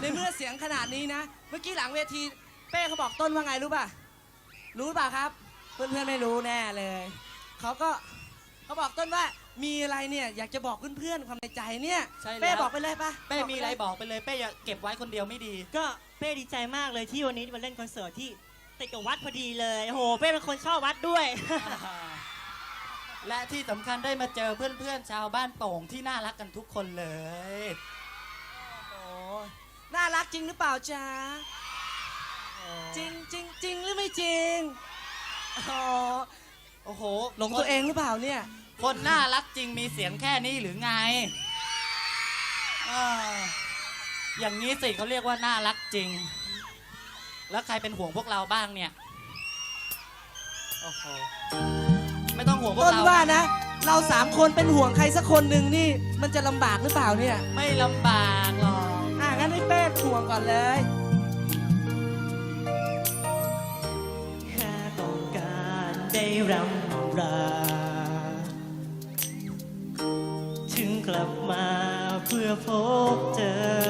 ในเมื่อเสียงขนาดนี้นะ เมื่อกี้หลังเวทีเป้เขาบอกต้นว่าไงรู้ป่ะ รู้ป่ะครับ เพื่อนๆไม่รู้แน่เลย เขาก็เขาบอกต้นว่ามีอะไรเนี่ยอยากจะบอกเพื่อนๆความในใจเนี่ยใช่แล้ว เป้บอกไปเลยป่ะเป้มีอะไรบอกไปเลย เป้อย่าเก็บไว้คนเดียวไม่ดี ก็เป้ดีใจมากเลยที่วันนี้มาเล่นคอนเสิร์ตที่ติดกับวัดพอดีเลยโอ้โหเป้เป็นคนชอบวัดด้วย และที่สำคัญได้มาเจอเพื่อนๆชาวบ้านโป่งที่น่ารักกันทุกคนเลยโอ้ น่ารักจริงหรือเปล่าจ๊ะจริงจริงจริงหรือไม่จริงอ๋อโอ้โหหลงตัวเองหรือเปล่าเนี่ย คนน่ารักจริงมีเสียงแค่นี้หรือไงอ่าอย่างนี้สิเขาเรียกว่าน่ารักจริง แล้วใครเป็นห่วงพวกเราบ้างเนี่ยโอ้โหไม่ต้องห่วงพวกต้นเราว่านะ เราสามคนเป็นห่วงใครสักคนหนึ่งนี่ มันจะลำบากหรือเปล่าเนี่ย ไม่ลำบากหรอกอะ งั้นให้เป้ห่วงก่อนเลยแค่ต้องการได้รำรา ถึงกลับมาเพื่อพบเจอ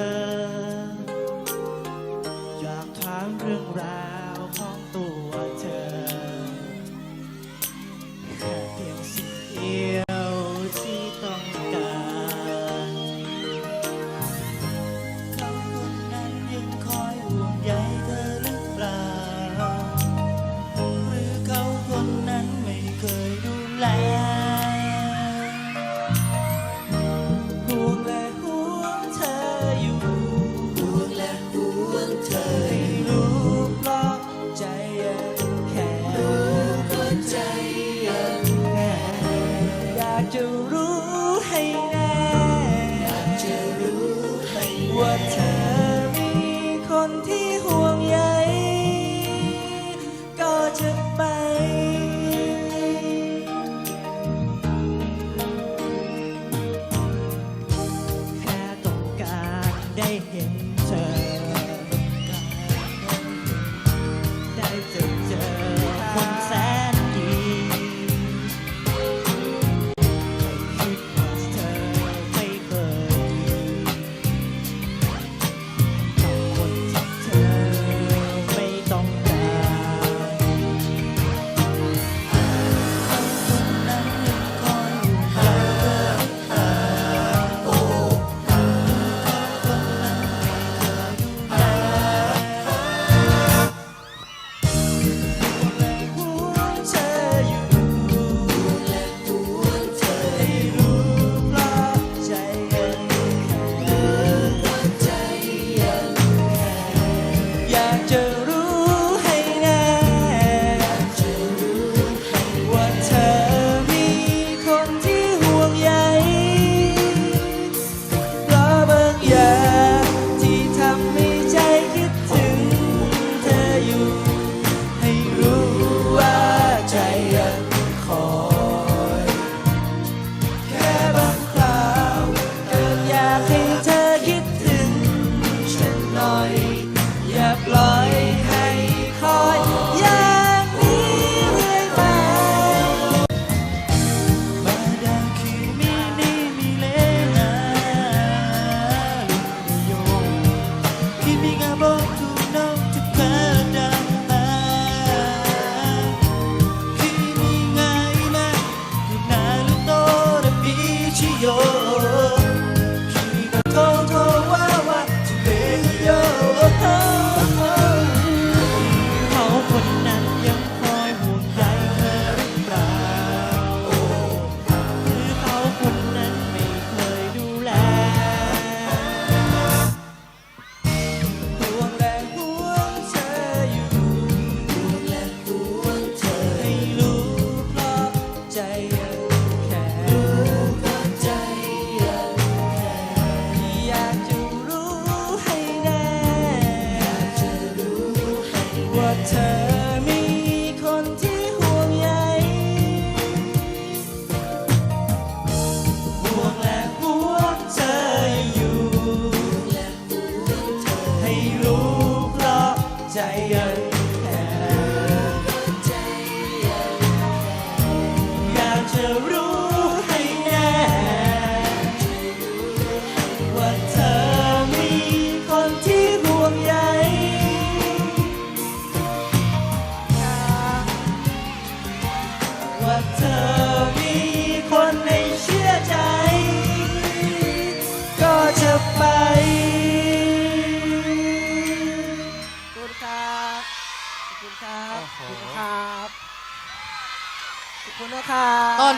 How funny.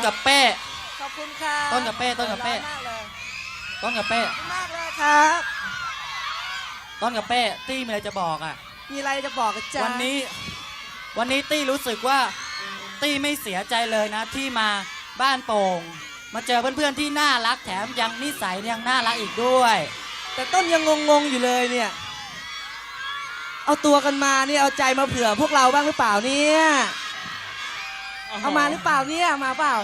กับเป้ ขอบคุณครับต้นกับเป้ต้นกับเป้ ร้อนมากเลยต้นกับเป้ ขอบคุณมากเลยครับ ต้นกับเป้ ตี้มีอะไรจะบอกอะ มีอะไรจะบอกกันจ้าวันนี้ วันนี้ตี้รู้สึกว่า ตี้ไม่เสียใจเลยนะ ที่มาบ้านโป่ง มาเจอเพื่อนๆที่น่ารักแถมยังนิสัยยังน่ารักอีกด้วย แต่ต้นยังงงๆอยู่เลยเนี่ย เอาตัวกันมาเนี่ยเอาใจมาเผื่อพวกเราบ้างหรือเปล่าเนี่ย เอามาหรือเปล่าเนี่ยมาเปล่า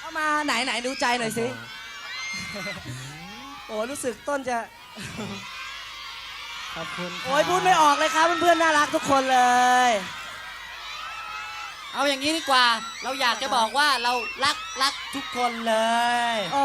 เอามาไหนไหนดูใจหน่อยสิ โอ้รู้สึกต้นจะ ขอบคุณโอ้ยพูดไม่ออกเลยครับเพื่อนๆน่ารักทุกคนเลย เอาอย่างนี้ดีกว่า เราอยากจะบอกว่าเรารักรักทุกคนเลยโอ้